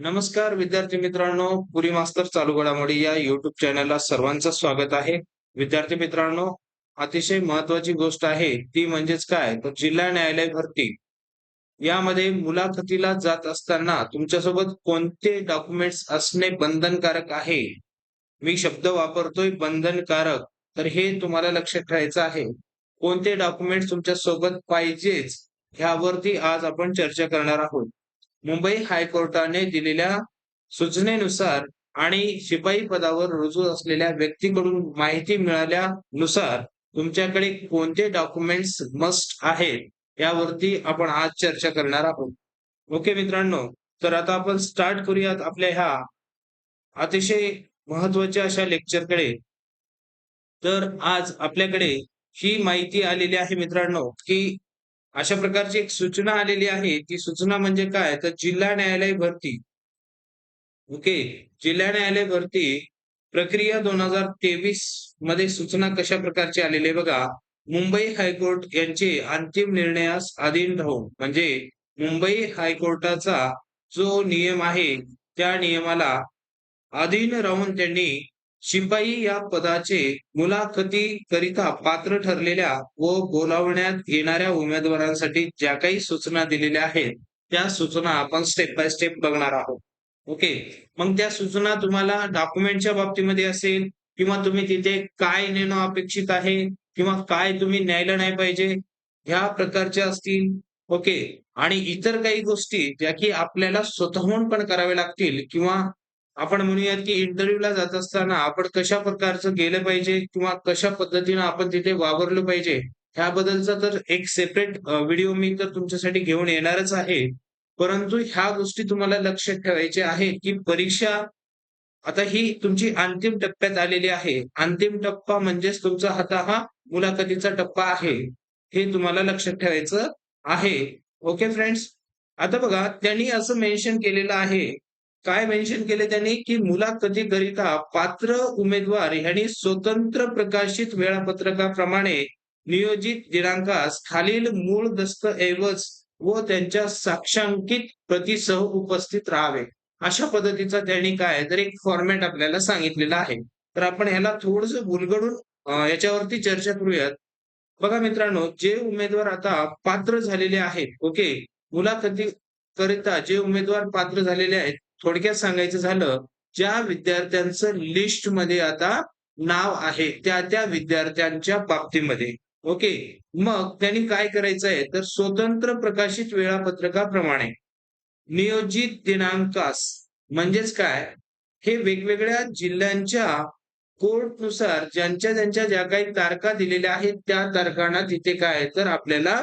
नमस्कार विद्यार्थी मित्रांनो. पुरी मास्तर चालू घडामोडी या युट्यूब चॅनलला सर्वांचं स्वागत आहे. विद्यार्थी मित्रांनो अतिशय महत्वाची गोष्ट आहे. ती म्हणजेच काय? तर जिल्हा न्यायालय भरती. यामध्ये मुलाखतीला जात असताना तुमच्यासोबत कोणते डॉक्युमेंट्स असणे बंधनकारक आहे? मी शब्द वापरतोय बंधनकारक. तर हे तुम्हाला लक्षात ठेवायचं आहे. कोणते डॉक्युमेंट्स तुमच्यासोबत पाहिजेच? ह्यावरती आज आपण चर्चा करणार आहोत. मुंबई हायकोर्टाने दिलेल्या सूचनेनुसार आणि शिपाई पदावर रुजू असलेल्या व्यक्तीकडून माहिती मिळाल्यानुसार तुमच्याकडे कोणते डॉक्युमेंट्स मस्ट आहेत यावरती आपण आज चर्चा करणार आहोत. ओके मित्रांनो तर आता आपण स्टार्ट करूयात आपल्या ह्या अतिशय महत्त्वाच्या अशा लेक्चरकडे तर आज आपल्याकडे ही माहिती आलेली आहे मित्रांनो की अशा प्रकारची एक सूचना आलेली आहे. ती सूचना म्हणजे काय? तर जिल्हा न्यायालय भरती. ओके? जिल्हा न्यायालय भरती प्रक्रिया दोन हजार तेवीसमध्ये सूचना कशा प्रकारची आलेली आहे? बघा मुंबई हायकोर्ट यांचे अंतिम निर्णयास अधीन राहून म्हणजे मुंबई हायकोर्टाचा जो नियम आहे त्या नियमाला अधीन राहून त्यांनी शिपाई या पदाचे मुलाखती करिता पात्र ठरलेल्या व बोलावण्यात येणाऱ्या उमेदवारांसाठी ज्या काही सूचना दिलेल्या आहेत त्या सूचना आपण स्टेप बाय स्टेप बघणार आहोत. ओके मग त्या सूचना तुम्हाला डॉक्युमेंटच्या बाबतीमध्ये असेल किंवा तुम्ही तिथे काय नेणं अपेक्षित आहे किंवा काय तुम्ही न्यायला नाही पाहिजे ह्या प्रकारच्या असतील. ओके आणि इतर काही गोष्टी ज्या की आपल्याला स्वतःहून पण कराव्या लागतील किंवा आपण म्हणूयात की इंटरव्ह्यूला जात असताना आपण कशा प्रकारचं गेलं पाहिजे किंवा कशा पद्धतीनं आपण तिथे वावरलं पाहिजे ह्याबद्दलचा तर एक सेपरेट व्हिडिओ मी तर तुमच्यासाठी घेऊन येणारच आहे. परंतु ह्या गोष्टी तुम्हाला लक्षात ठेवायच्या आहे की परीक्षा आता ही तुमची अंतिम टप्प्यात आलेली आहे. अंतिम टप्पा म्हणजेच तुमचा आता हा मुलाखतीचा टप्पा आहे. हे तुम्हाला लक्षात ठेवायचं आहे. Okay friends? आता बघा त्यांनी असं मेन्शन केलेलं आहे काय मेन्शन केले त्यांनी? की मुलाखतीकरिता पात्र उमेदवार यांनी स्वतंत्र प्रकाशित वेळापत्रकाप्रमाणे नियोजित दिनांकास खालील मूळ दस्तऐवज व त्यांच्या साक्षांकित प्रतिसह उपस्थित राहावे. अशा पद्धतीचा त्यांनी काय तर एक फॉर्मॅट आपल्याला सांगितलेला आहे. तर आपण ह्याला थोडस गुलगडून याच्यावरती चर्चा करूयात. बघा मित्रांनो जे उमेदवार आता पात्र झालेले आहेत ओके? मुलाखती करिता जे उमेदवार पात्र झालेले आहेत थोडक्यात सांगायचं झालं ज्या विद्यार्थ्यांचं लिस्टमध्ये आता नाव आहे त्या त्या विद्यार्थ्यांच्या बाबतीमध्ये. ओके मग त्यांनी काय करायचं आहे तर स्वतंत्र प्रकाशित वेळापत्रकाप्रमाणे नियोजित दिनांकास म्हणजेच काय? हे वेगवेगळ्या जिल्ह्यांच्या कोर्टनुसार ज्यांच्या ज्यांच्या ज्या काही तारखा दिलेल्या आहेत त्या तारखांना तिथे काय तर आपल्याला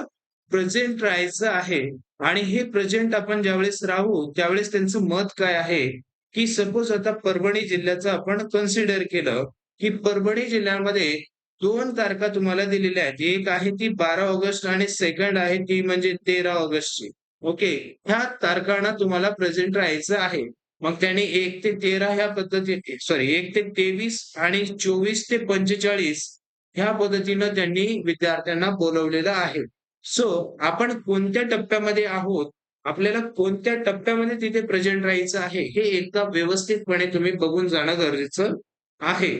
प्रेझेंट राहायचं आहे आणि हे प्रेझेंट आपण ज्यावेळेस राहू त्यावेळेस त्यांचं मत काय आहे? की सपोज आता परभणी जिल्ह्याचं आपण कन्सिडर केलं की परभणी जिल्ह्यामध्ये दोन तारखा तुम्हाला दिलेल्या आहेत. एक आहे ती बारा ऑगस्ट आणि सेकंड आहे ती म्हणजे तेरा ऑगस्टची. ओके ह्या तारखांना तुम्हाला प्रेझेंट राहायचं आहे. मग त्याने एक ते तेरा ह्या पद्धतीने सॉरी एक ते तेवीस आणि चोवीस ते पंचेचाळीस ह्या पद्धतीनं त्यांनी विद्यार्थ्यांना बोलवलेलं आहे. सो आपण कोणत्या टप्प्यामध्ये आहोत? आपल्याला कोणत्या टप्प्यामध्ये तिथे प्रेझेंट राहायचं आहे? हे एकदा व्यवस्थितपणे तुम्ही बघून जाणं गरजेचं आहे.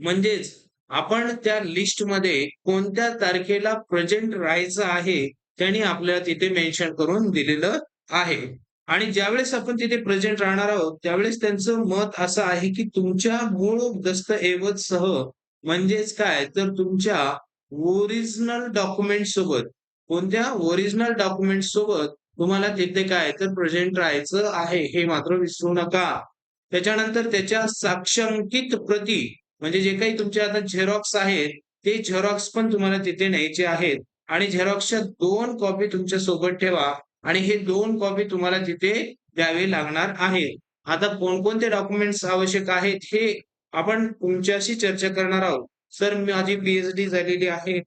म्हणजेच आपण त्या लिस्टमध्ये कोणत्या तारखेला प्रेझेंट राहायचं आहे त्यांनी आपल्याला तिथे मेन्शन करून दिलेलं आहे. आणि ज्यावेळेस आपण तिथे प्रेझेंट राहणार आहोत त्यावेळेस त्यांचं मत असं आहे की तुमच्या मूळ दस्तऐवज सह म्हणजेच काय? तर तुमच्या ओरिजिनल डॉक्युमेंट सोबत कोणत्या ओरिजिनल डॉक्युमेंट सोबत तुम्हाला तिथे काय तर प्रेझेंट राहायचं आहे हे मात्र विसरू नका. त्याच्यानंतर त्याच्या साक्षांकित प्रती म्हणजे जे काही तुमचे आता झेरॉक्स आहेत ते झेरॉक्स पण तुम्हाला तिथे न्यायचे आहेत. आणि झेरॉक्सच्या दोन कॉपी तुमच्यासोबत ठेवा आणि हे दोन कॉपी तुम्हाला तिथे द्यावे लागणार आहे आता कोणकोणते डॉक्युमेंट्स आवश्यक आहेत हे आपण तुमच्याशी चर्चा करणार आहोत. सर माझी पीएचडी झालेली आहे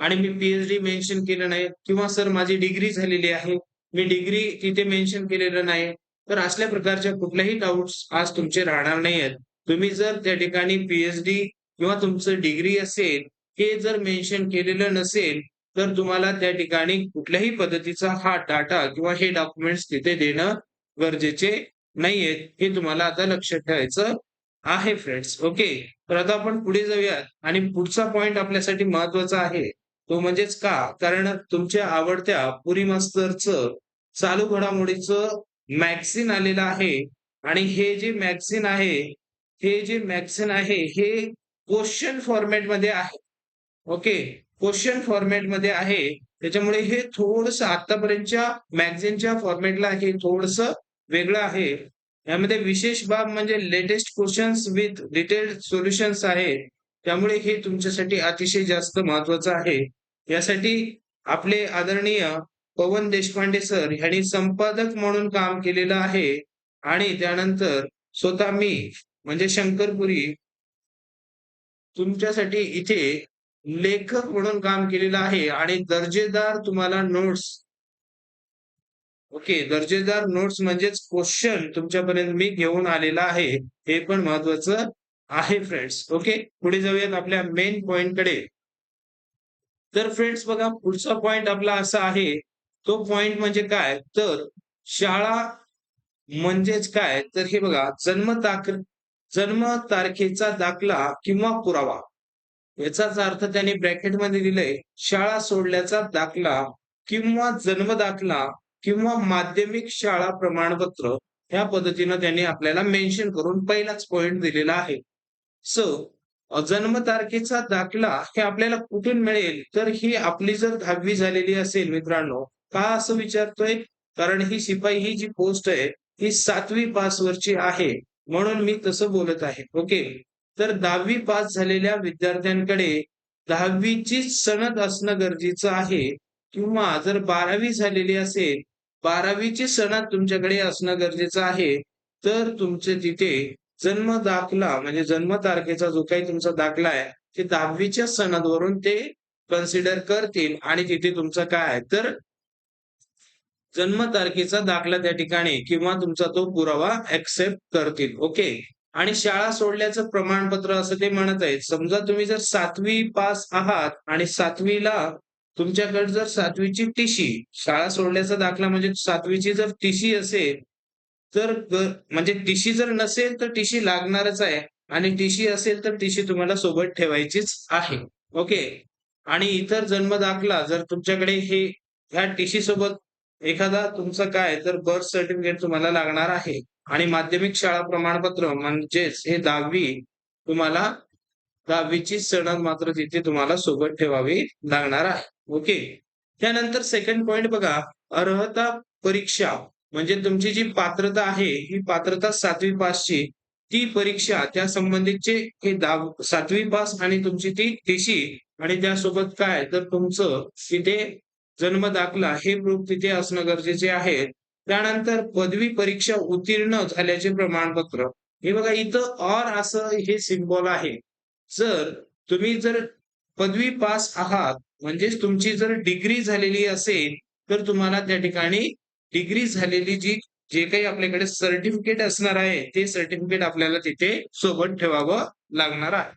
आणि मी पीएचडी मेन्शन केलं नाही किंवा सर माझी डिग्री झालेली आहे मी डिग्री तिथे मेन्शन केलेलं नाही तर असल्या प्रकारच्या कुठल्याही डाऊट्स आज तुमचे राहणार नाही आहेत तुम्ही जर त्या ठिकाणी पीएचडी किंवा तुमचं डिग्री असेल हे जर मेन्शन केलेलं नसेल तर तुम्हाला त्या ठिकाणी कुठल्याही पद्धतीचा हा डाटा किंवा हे डॉक्युमेंट्स तिथे देणं गरजेचे नाहीयेत हे तुम्हाला आता लक्षात ठेवायचं आहे फ्रेंड्स ओके तर आता आपण पुढे जाऊयात. आणि पुढचा पॉइंट आपल्यासाठी महत्त्वाचा आहे. तो म्हणजेच का? कारण तुमच्या आवडत्या पुरी मास्तरचं चालू घडामोडीचं मॅगझिन आलेलं आहे. आणि हे जे मॅगझिन आहे हे जे मॅगझिन आहे हे क्वेश्चन फॉर्मॅटमध्ये आहे. ओके क्वेश्चन फॉर्मॅटमध्ये आहे. त्याच्यामुळे हे थोडस आतापर्यंतच्या मॅगझिनच्या फॉर्मॅटला हे थोडस वेगळं आहे. यामध्ये विशेष बाब म्हणजे latest questions with detailed solutions आहे. त्यामुळे हे तुमच्यासाठी अतिशय जास्त महत्वाचं आहे. यासाठी आपले आदरणीय पवन देशपांडे सर यांनी संपादक म्हणून काम केलेलं आहे. आणि त्यानंतर स्वतः मी म्हणजे शंकरपुरी तुमच्यासाठी इथे लेखक म्हणून काम केलेलं आहे. आणि दर्जेदार तुम्हाला नोट्स ओके दर्जेदार नोट्स म्हणजेच क्वेश्चन तुमच्यापर्यंत मी घेऊन आलेला आहे. हे पण महत्वाचं आहे फ्रेंड्स ओके पुढे जाऊयात आपल्या मेन पॉइंटकडे. तर फ्रेंड्स बघा पुढचा पॉइंट आपला असा आहे. तो पॉइंट म्हणजे काय? तर शाळा म्हणजेच काय? तर हे बघा जन्म ताक जन्म तारखेचा दाखला किंवा पुरावा. याचाच अर्थ त्यांनी ब्रॅकेटमध्ये दिलंय शाळा सोडल्याचा दाखला किंवा जन्म दाखला किंवा माध्यमिक शाळा प्रमाणपत्र ह्या पद्धतीनं त्यांनी आपल्याला मेन्शन करून पहिलाच पॉइंट दिलेला आहे. स जन्म तारखेचा दाखला हे आपल्याला कुठून मिळेल? तर ही आपली जर दहावी झालेली असेल मित्रांनो का असं विचारतोय? कारण ही शिपाई ही जी पोस्ट आहे ही सातवी पास वरची आहे. म्हणून मी तसं बोलत आहे. ओके तर दहावी पास झालेल्या विद्यार्थ्यांकडे दहावीची सनद असणं गरजेचं आहे. किंवा जर बारावी झालेली असेल बारावीची सणात तुमच्याकडे असणं गरजेचं आहे तर तुमचे तिथे जन्म दाखला म्हणजे जन्म तारखेचा जो काही तुमचा दाखला आहे ते दहावीच्या सणावरून ते कन्सिडर करतील आणि तिथे तुमचा काय आहे? तर जन्म तारखेचा दाखला त्या ठिकाणी किंवा तुमचा तो पुरावा ऍक्सेप्ट करतील ओके? आणि शाळा सोडल्याचं प्रमाणपत्र असं ते म्हणत आहेत. समजा तुम्ही जर सातवी पास आहात आणि सातवीला तुमच्याकडे जर सातवीची टीशी शाळा सोडल्याचा दाखला म्हणजे सातवीची जर टीशी असेल तर म्हणजे टीशी जर नसेल तर टीशी लागणारच आहे. आणि टीशी असेल तर टीशी तुम्हाला सोबत ठेवायचीच आहे. ओके? आणि इतर जन्म दाखला जर तुमच्याकडे हे ह्या टीशी सोबत एखादा तुमचं काय तर बर्थ सर्टिफिकेट तुम्हाला लागणार आहे. आणि माध्यमिक शाळा प्रमाणपत्र म्हणजेच हे दहावी तुम्हाला दहावीची सणद मात्र तिथे तुम्हाला सोबत ठेवावी लागणार आहे. ओके. त्यानंतर सेकंड पॉइंट बघा. अर्हता परीक्षा म्हणजे तुमची जी पात्रता आहे ही पात्रता सातवी पासची ती परीक्षा त्या संबंधितचे हे दाव सातवी पास आणि तुमची ती टीसी आणि त्यासोबत काय? तर तुमचं तिथे जन्म दाखला हे प्रूफ तिथे असणं गरजेचे आहे. त्यानंतर पदवी परीक्षा उत्तीर्ण झाल्याचे प्रमाणपत्र. हे बघा इथं ऑर असं हे सिम्बॉल आहे. जर तुम्ही जर पदवी पास आहात म्हणजेच तुमची जर डिग्री झालेली असेल तर तुम्हाला त्या ठिकाणी डिग्री झालेली जी जे काही आपल्याकडे सर्टिफिकेट असणार आहे ते सर्टिफिकेट आपल्याला तिथे सोबत ठेवावं लागणार आहे.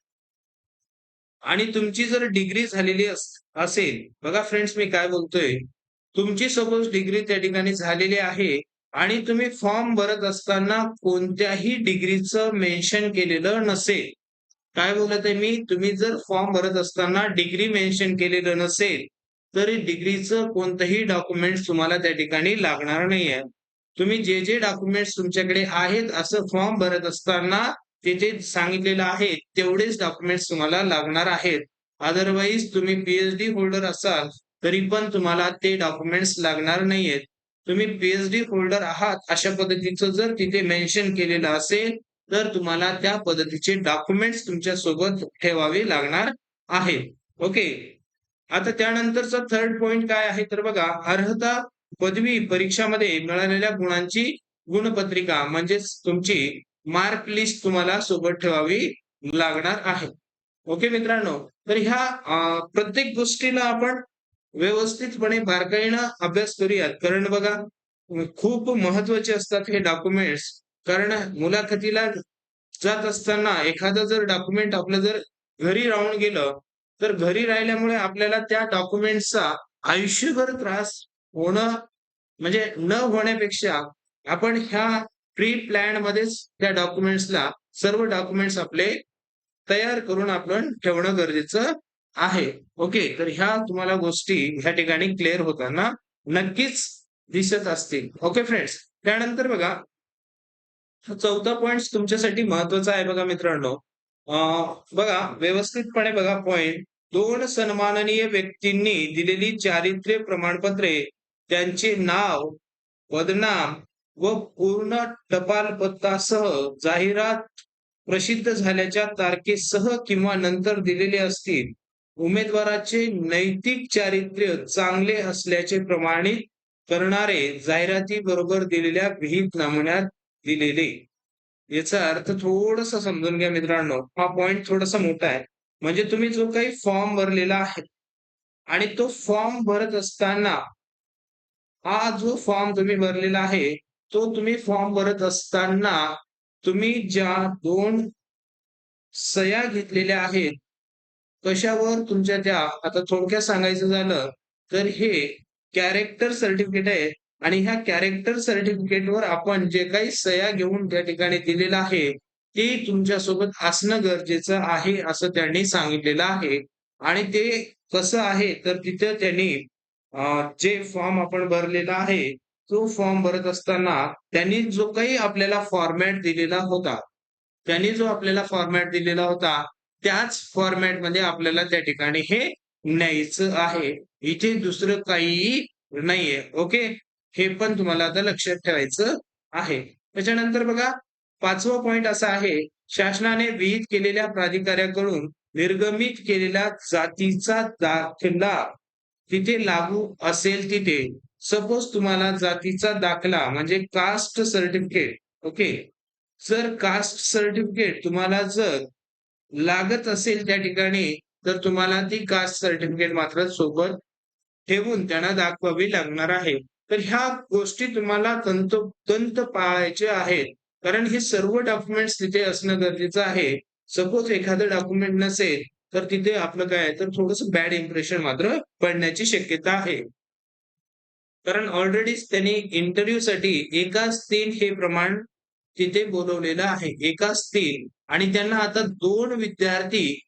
आणि तुमची जर डिग्री झालेली असेल बघा फ्रेंड्स मी काय बोलतोय. तुमची सपोज डिग्री त्या ठिकाणी झालेली आहे आणि तुम्ही फॉर्म भरत असताना कोणत्याही डिग्रीचं मेन्शन केलेलं नसेल काय बोलत आहे मी? तुम्ही जर फॉर्म भरत असताना डिग्री मेन्शन केलेलं नसेल तरी डिग्रीचं कोणतंही डॉक्युमेंट तुम्हाला त्या ठिकाणी लागणार नाहीये. तुम्ही जे जे डॉक्युमेंट्स तुमच्याकडे आहेत असं फॉर्म भरत असताना तिथे सांगितलेलं आहे तेवढेच डॉक्युमेंट्स तुम्हाला लागणार आहेत. अदरवाईज तुम्ही पीएचडी होल्डर असाल तरी पण तुम्हाला ते डॉक्युमेंट्स लागणार नाहीयेत. तुम्ही पीएचडी होल्डर आहात अशा पद्धतीचं जर तिथे मेन्शन केलेलं असेल तर तुम्हाला त्या पद्धतीचे डॉक्युमेंट्स तुमच्यासोबत ठेवावे लागणार आहेत ओके आता त्यानंतरचा थर्ड पॉइंट काय आहे? तर बघा अर्हता पदवी परीक्षामध्ये मिळालेल्या गुणांची गुणपत्रिका म्हणजेच तुमची मार्क लिस्ट तुम्हाला सोबत ठेवावी लागणार आहे. ओके मित्रांनो? तर ह्या प्रत्येक गोष्टीला आपण व्यवस्थितपणे बारकाईनं अभ्यास करूयात. कारण बघा खूप महत्त्वाचे असतात हे डॉक्युमेंट्स कारण मुलाखतीला जात असताना एखादं जर डॉक्युमेंट आपलं जर घरी राहून गेलं तर घरी राहिल्यामुळे आपल्याला त्या डॉक्युमेंटचा आयुष्यभर त्रास होणं म्हणजे न होण्यापेक्षा आपण ह्या प्री प्लॅन मध्येच त्या डॉक्युमेंट्सला सर्व डॉक्युमेंट्स आपले तयार करून आपण ठेवणं गरजेचं आहे. ओके तर ह्या तुम्हाला गोष्टी ह्या ठिकाणी क्लिअर होताना नक्कीच दिसत असतील. ओके फ्रेंड्स त्यानंतर बघा चौथा पॉइंट तुमच्यासाठी महत्त्वाचा आहे बघा मित्रांनो. अं, बघा व्यवस्थितपणे बघा पॉइंट दोन सन्माननीय व्यक्तींनी दिलेली चारित्र्य प्रमाणपत्रे त्यांचे नाव पदनाम व पूर्ण टपाल पत्तासह जाहिरात प्रसिद्ध झाल्याच्या तारखेसह किंवा नंतर दिलेले असतील. उमेदवाराचे नैतिक चारित्र्य चांगले असल्याचे प्रमाणित करणारे जाहिराती बरोबर दिलेल्या विहित नमुन्यात दिलेले याचा अर्थ थोडस समजून घ्या मित्रांनो. हा पॉइंट थोडासा मोठा आहे. म्हणजे तुम्ही जो काही फॉर्म भरलेला आहे आणि तो फॉर्म भरत असताना हा जो फॉर्म तुम्ही भरलेला आहे तो तुम्ही फॉर्म भरत असताना तुम्ही ज्या दोन सह्या घेतलेल्या आहेत कशावर तुमच्या त्या? आता थोडक्यात सांगायचं झालं तर हे कॅरेक्टर सर्टिफिकेट आहे. आणि ह्या कॅरेक्टर सर्टिफिकेटवर आपण जे काही सह्या घेऊन त्या ठिकाणी दिलेलं आहे ते तुमच्यासोबत असणं गरजेचं आहे असं त्यांनी सांगितलेलं आहे. आणि ते कसं आहे तर तिथे त्यांनी जे फॉर्म आपण भरलेला आहे तो फॉर्म भरत असताना त्यांनी जो काही आपल्याला फॉर्मॅट दिलेला होता त्यांनी जो आपल्याला फॉर्मॅट दिलेला होता त्याच फॉर्मॅटमध्ये आपल्याला त्या ठिकाणी हे न्यायचं आहे. इथे दुसरं काही नाहीये ओके? हे पण तुम्हाला आता लक्षात ठेवायचं आहे. त्याच्यानंतर बघा पाचवा पॉइंट असा आहे शासनाने विहित केलेल्या प्राधिकाऱ्याकडून निर्गमित केलेल्या जातीचा दाखला तिथे लागू असेल तिथे. सपोज तुम्हाला जातीचा दाखला म्हणजे कास्ट सर्टिफिकेट ओके जर कास्ट सर्टिफिकेट तुम्हाला जर लागत असेल त्या ठिकाणी तर तुम्हाला ती कास्ट सर्टिफिकेट मात्र सोबत ठेवून त्यांना दाखवावी लागणार आहे. तर ह्या गोष्टी तुम्हाला तंतोतंत पाळायचे आहेत. कारण हे सर्व डॉक्युमेंट्स तिथे असणं गरजेचं आहे. सपोज एखादं डॉक्युमेंट नसेल तर तिथे आपलं काय आहे? तर थोडस बॅड इम्प्रेशन मात्र पडण्याची शक्यता आहे. कारण ऑलरेडी त्यांनी इंटरव्ह्यू साठी एकाच तीन हे प्रमाण तिथे बोलवलेलं आहे. एकाच तीन आणि त्यांना आता दोन विद्यार्थी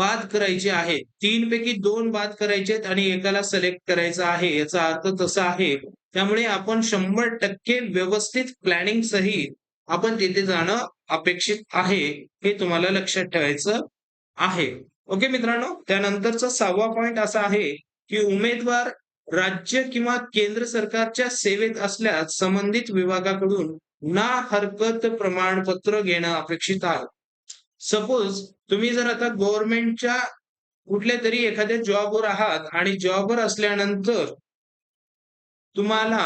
बाद करायचे आहेत तीन पैकी दोन बाद करायचे आहेत आणि एकाला सिलेक्ट करायचा आहे. याचा अर्थ तसा आहे. त्यामुळे आपण शंभर टक्के व्यवस्थित प्लॅनिंग सहित आपण तिथे जाणं अपेक्षित आहे हे तुम्हाला लक्षात ठेवायचं आहे. ओके मित्रांनो त्यानंतरचा सहावा पॉइंट असा आहे की उमेदवार राज्य किंवा केंद्र सरकारच्या सेवेत असल्यास संबंधित विभागाकडून ना हरकत प्रमाणपत्र घेणं अपेक्षित आहे. सपोज तुम्ही जर आता गव्हर्नमेंटच्या कुठल्या तरी एखाद्या जॉबवर आहात आणि जॉबवर असल्यानंतर तुम्हाला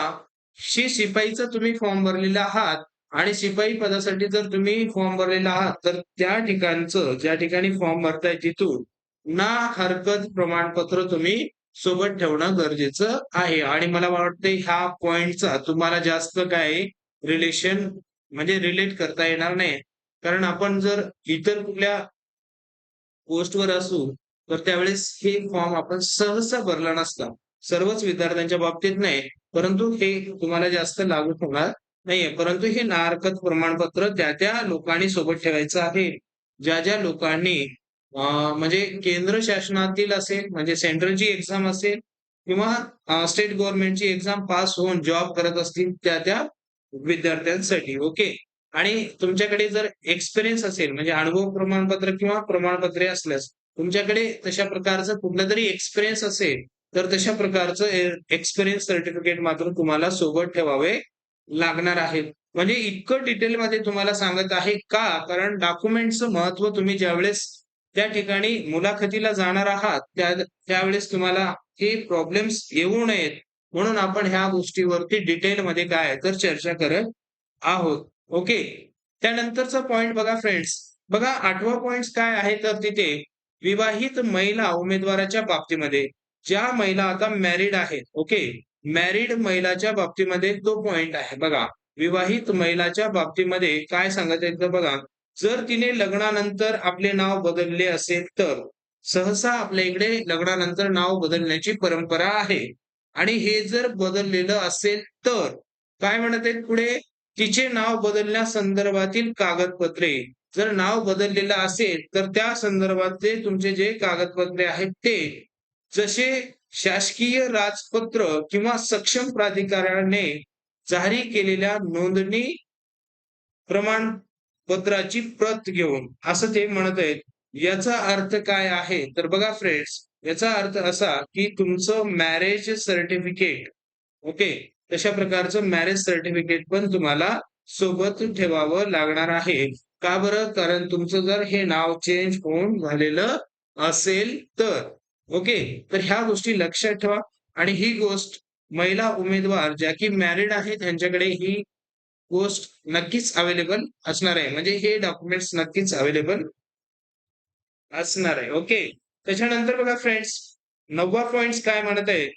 शी शिपाईचा तुम्ही फॉर्म भरलेला आहात आणि शिपाई पदासाठी जर तुम्ही फॉर्म भरलेला आहात तर त्या ठिकाणचं ज्या ठिकाणी फॉर्म भरताय तिथून ना हरकत प्रमाणपत्र तुम्ही सोबत ठेवणं गरजेचं आहे. आणि मला वाटतं ह्या पॉइंटचा तुम्हाला जास्त काय रिलेशन म्हणजे रिलेट करता येणार नाही. कारण आपण जर इतर कुठल्या पोस्टवर असू तर त्यावेळेस हे फॉर्म आपण सहसा भरला नसता. सर्वच विद्यार्थ्यांच्या बाबतीत नाही परंतु हे तुम्हाला जास्त लागू होणार नाहीये. परंतु हे नाहरकत प्रमाणपत्र त्या त्या लोकांनी सोबत ठेवायचं आहे. ज्या ज्या लोकांनी म्हणजे केंद्र शासनातील असेल म्हणजे सेंट्रलची एक्झाम असेल किंवा स्टेट गव्हर्नमेंटची एक्झाम पास होऊन जॉब करत असतील त्या त्या विद्यार्थ्यांसाठी ओके? आणि तुमच्याकडे जर एक्सपिरियन्स असेल म्हणजे अनुभव प्रमाणपत्र किंवा प्रमाणपत्रे असल्यास तुमच्याकडे तशा प्रकारचं कुठलं तरी एक्सपिरियन्स असेल तर तशा प्रकारचं एक्सपिरियन्स सर्टिफिकेट मात्र तुम्हाला सोबत ठेवावे लागणार आहे म्हणजे इतकं डिटेलमध्ये तुम्हाला सांगत आहे का? कारण डॉक्युमेंटचं महत्त्व तुम्ही ज्यावेळेस त्या ठिकाणी मुलाखतीला जाणार आहात त्या त्यावेळेस तुम्हाला हे प्रॉब्लेम्स येऊ नयेत. म्हणून आपण ह्या गोष्टीवरती डिटेलमध्ये काय तर चर्चा करत आहोत. ओके त्यानंतरचा पॉइंट बघा फ्रेंड्स बघा आठवा पॉइंट काय आहे तर तिथे विवाहित महिला उमेदवाराच्या बाबतीमध्ये. ज्या महिला आता मॅरिड आहेत ओके मॅरिड महिलाच्या बाबतीमध्ये तो पॉइंट आहे. बघा विवाहित महिलाच्या बाबतीमध्ये काय सांगत बघा जर तिने लग्नानंतर आपले नाव बदलले असेल तर सहसा आपल्या इकडे लग्नानंतर नाव बदलण्याची परंपरा आहे. आणि हे जर बदललेलं असेल तर काय म्हणत आहेत पुढे? तिचे नाव बदलण्यासंदर्भातील कागदपत्रे. जर नाव बदललेलं असेल तर त्या संदर्भातले तुमचे जे कागदपत्रे आहेत ते. जसे शासकीय राजपत्र किंवा सक्षम प्राधिकाऱ्याने जारी केलेल्या नोंदणी प्रमाणपत्राची प्रत घेऊन असं ते म्हणत आहेत. याचा अर्थ काय आहे? तर बघा फ्रेंड्स याचा अर्थ असा की तुमचं मॅरेज सर्टिफिकेट ओके तशा प्रकारचं मॅरेज सर्टिफिकेट पण तुम्हाला सोबत ठेवावं लागणार आहे. का बरं? कारण तुमचं जर हे नाव चेंज होऊन झालेलं असेल तर. ओके तर ह्या गोष्टी लक्षात ठेवा. आणि ही गोष्ट महिला उमेदवार ज्या की मॅरिड आहेत त्यांच्याकडे ही गोष्ट नक्कीच अवेलेबल असणार आहे. म्हणजे हे डॉक्युमेंट्स नक्कीच अवेलेबल असणार आहे. ओके त्याच्यानंतर बघा फ्रेंड्स नववा पॉइंट काय म्हणत आहे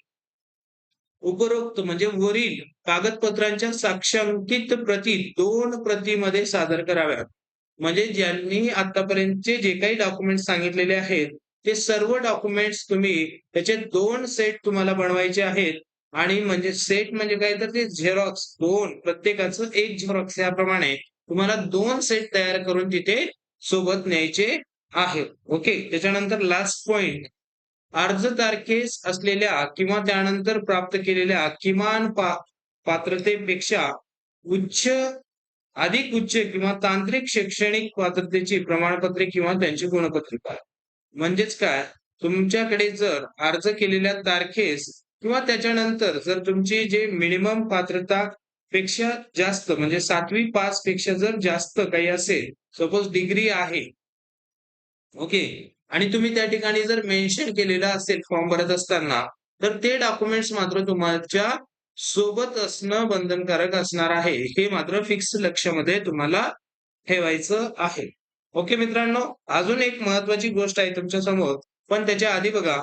उपरोक्त म्हणजे वरील कागदपत्रांच्या साक्षांकित प्रती दोन प्रतीमध्ये सादर कराव्यात. म्हणजे ज्यांनी आतापर्यंतचे जे काही डॉक्युमेंट सांगितलेले आहेत ते सर्व डॉक्युमेंट्स तुम्ही त्याचे दोन सेट तुम्हाला बनवायचे आहेत. आणि म्हणजे सेट म्हणजे काय तर ते झेरॉक्स दोन प्रत्येकाचं एक झेरॉक्स याप्रमाणे तुम्हाला दोन सेट तयार करून तिथे सोबत न्यायचे आहेत. ओके त्याच्यानंतर लास्ट पॉइंट अर्ज तारखेस असलेल्या किंवा त्यानंतर प्राप्त केलेल्या किमान पा पात्रतेपेक्षा उच्च अधिक उच्च किंवा तांत्रिक शैक्षणिक पात्रतेची प्रमाणपत्रे किंवा त्यांची गुणपत्रिका. म्हणजेच काय? तुमच्याकडे जर अर्ज केलेल्या तारखेस किंवा त्याच्यानंतर जर तुमची जे मिनिमम पात्रता पेक्षा जास्त म्हणजे सातवी पासपेक्षा जर जास्त काही असेल सपोज डिग्री आहे ओके आणि तुम्ही त्या ठिकाणी जर मेन्शन केलेलं असेल फॉर्म भरत असताना तर ते डॉक्युमेंट्स मात्र तुमच्यासोबत असणं बंधनकारक असणार आहे. हे मात्र फिक्स लक्षामध्ये तुम्हाला ठेवायचं आहे. ओके मित्रांनो अजून एक महत्वाची गोष्ट आहे तुमच्यासमोर. पण त्याच्या आधी बघा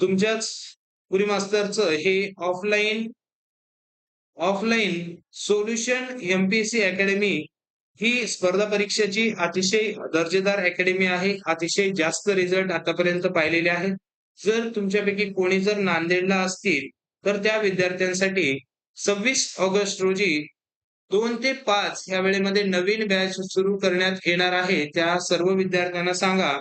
तुमच्याच पुरी मास्तरचं हे offline offline solution MPSC academy ही स्पर्धा परीक्षेची अतिशय दर्जेदार अकॅडमी आहे. अतिशय जास्त रिझल्ट आतापर्यंत पाहिलेले आहेत. जर तुमच्यापैकी कोणी जर नांदेडला असतील तर त्या विद्यार्थ्यांसाठी सव्वीस ऑगस्ट रोजी दोन ते पाच या वेळेमध्ये नवीन बॅच सुरू करण्यात येणार आहे. त्या सर्व विद्यार्थ्यांना सांगा.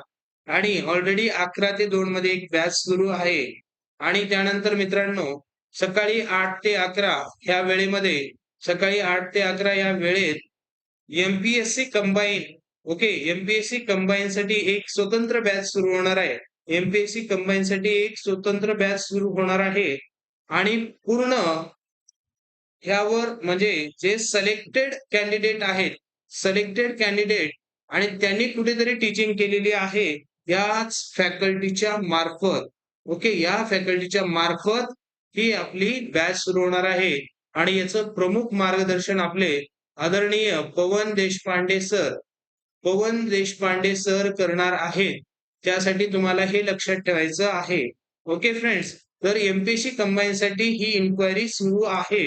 आणि ऑलरेडी अकरा ते दोन मध्ये एक बॅच सुरू आहे. आणि त्यानंतर मित्रांनो सकाळी आठ ते अकरा ह्या वेळेमध्ये सकाळी आठ ते अकरा या वेळेत MPSC combine okay MPSC combine साठी एक स्वतंत्र बॅच सुरू होणार आहे. एमपीएससी कंबाईन साठी एक स्वतंत्र बॅच सुरू होणार आहे. आणि पूर्ण ह्यावर म्हणजे जे सिलेक्टेड कॅन्डिडेट आहेत सिलेक्टेड कॅन्डिडेट आणि त्यांनी कुठेतरी टीचिंग केलेली आहे याच फॅकल्टीच्या मार्फत ओके या फॅकल्टीच्या मार्फत ही आपली बॅच सुरू होणार आहे. आणि याचं प्रमुख मार्गदर्शन आपले आदरणीय पवन देशपांडे सर. पवन देशपांडे सर करणार आहेत त्यासाठी तुम्हाला हे लक्षात ठेवायचं आहे. ओके फ्रेंड्स तर एमपीएससी कंबाईन साठी ही इन्क्वायरी सुरू आहे.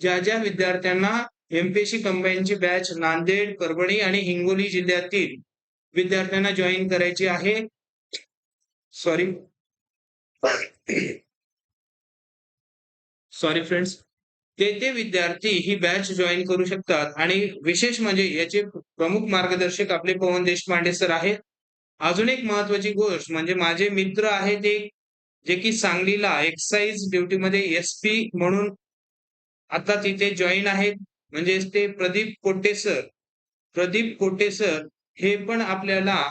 ज्या ज्या विद्यार्थ्यांना एमपीएससी कंबाईनची बॅच नांदेड परभणी आणि हिंगोली जिल्ह्यातील विद्यार्थ्यांना जॉईन करायची आहे. सॉरी सॉरी फ्रेंड्स ते ते विद्यार्थी ही बॅच जॉईन करू शकतात. आणि विशेष म्हणजे याचे प्रमुख मार्गदर्शक आपले पवन देशपांडे सर आहेत. अजून एक महत्वाची गोष्ट म्हणजे माझे मित्र आहेत एक जे की सांगलीला एक्साईज ड्युटीमध्ये एस पी म्हणून आता तिथे जॉईन आहेत. म्हणजे ते प्रदीप कोटे सर प्रदीप कोटे सर हे पण आपल्याला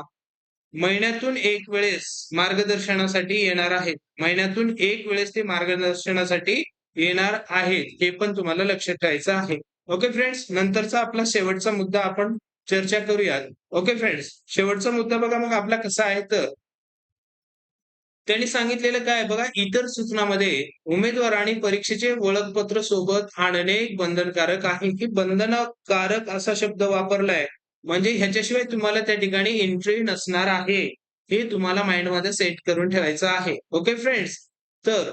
महिन्यातून एक वेळेस मार्गदर्शनासाठी येणार आहेत. महिन्यातून एक वेळेस ते मार्गदर्शनासाठी येणार आहेत हे पण तुम्हाला लक्षात ठेवायचं आहे. ओके फ्रेंड्स नंतरचा आपला शेवटचा मुद्दा आपण चर्चा करूयात. ओके फ्रेंड्स शेवटचा मुद्दा बघा मग आपला कसा आहे तर. त्यांनी सांगितलेलं काय बघा इतर सूचनामध्ये उमेदवार आणि परीक्षेचे ओळखपत्र सोबत आणणे बंधनकारक आहे की बंधनकारक असा शब्द वापरलाय. म्हणजे ह्याच्याशिवाय तुम्हाला त्या ठिकाणी एंट्री नसणार आहे. हे तुम्हाला माइंडमध्ये सेट करून ठेवायचं आहे. ओके फ्रेंड्स तर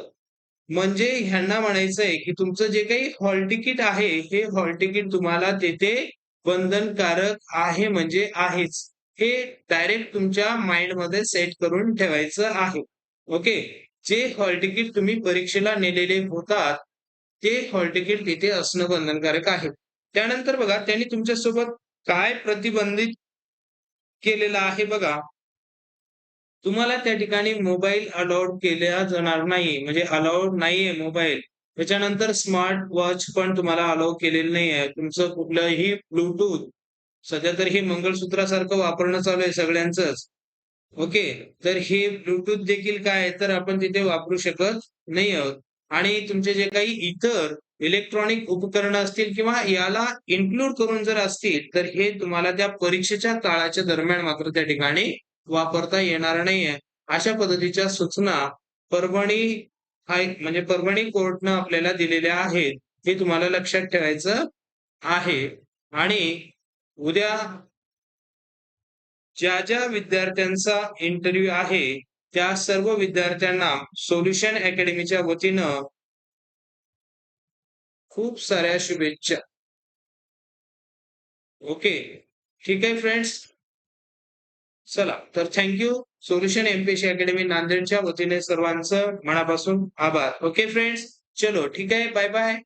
म्हणजे ह्यांना म्हणायचंय की तुमचं जे काही हॉल तिकीट आहे हे हॉल तिकीट तुम्हाला तेथे बंधनकारक आहे म्हणजे आहेच. हे डायरेक्ट तुमच्या माइंडमध्ये सेट करून ठेवायचं आहे. ओके जे हॉल तिकीट तुम्ही परीक्षेला नेलेले होतात ते हॉल तिकीट तिथे असणं बंधनकारक आहे. त्यानंतर बघा त्यांनी तुमच्यासोबत काय प्रतिबंधित केलेलं आहे बघा. तुम्हाला त्या ठिकाणी मोबाईल अलाउड केला जाणार नाही म्हणजे अलाउड नाहीये मोबाईल. त्याच्यानंतर स्मार्ट वॉच पण तुम्हाला अलाउ केलेलं नाहीये. तुमचं कुठलंही ब्लूटूथ सध्या तर हे मंगळसूत्रासारखं वापरणं चालू आहे सगळ्यांचंच. ओके? तर हे ब्लूटूथ देखील काय तर आपण तिथे वापरू शकत नाही आहोत. आणि तुमचे जे काही इतर इलेक्ट्रॉनिक उपकरणं असतील किंवा याला इन्क्लूड करून जर असतील तर हे तुम्हाला त्या परीक्षेच्या काळाच्या दरम्यान मात्र त्या ठिकाणी वापरता येणार नाहीये. अशा पद्धतीच्या सूचना परभणी हाय म्हणजे परभणी कोर्टनं आपल्याला दिलेल्या आहेत हे तुम्हाला लक्षात ठेवायचं आहे. आणि उद्या ज्या ज्या विद्यार्थ्यांचा इंटरव्ह्यू आहे त्या सर्व विद्यार्थ्यांना सोल्युशन अकॅडमीच्या वतीनं खूप साऱ्या शुभेच्छा. ओके. ठीक आहे फ्रेंड्स चला तर थँक्यू सोल्युशन एमपीएससी अकॅडमी नांदेडच्या वतीने सर्वांचं मनापासून आभार. ओके फ्रेंड्स चलो ठीक आहे? Bye bye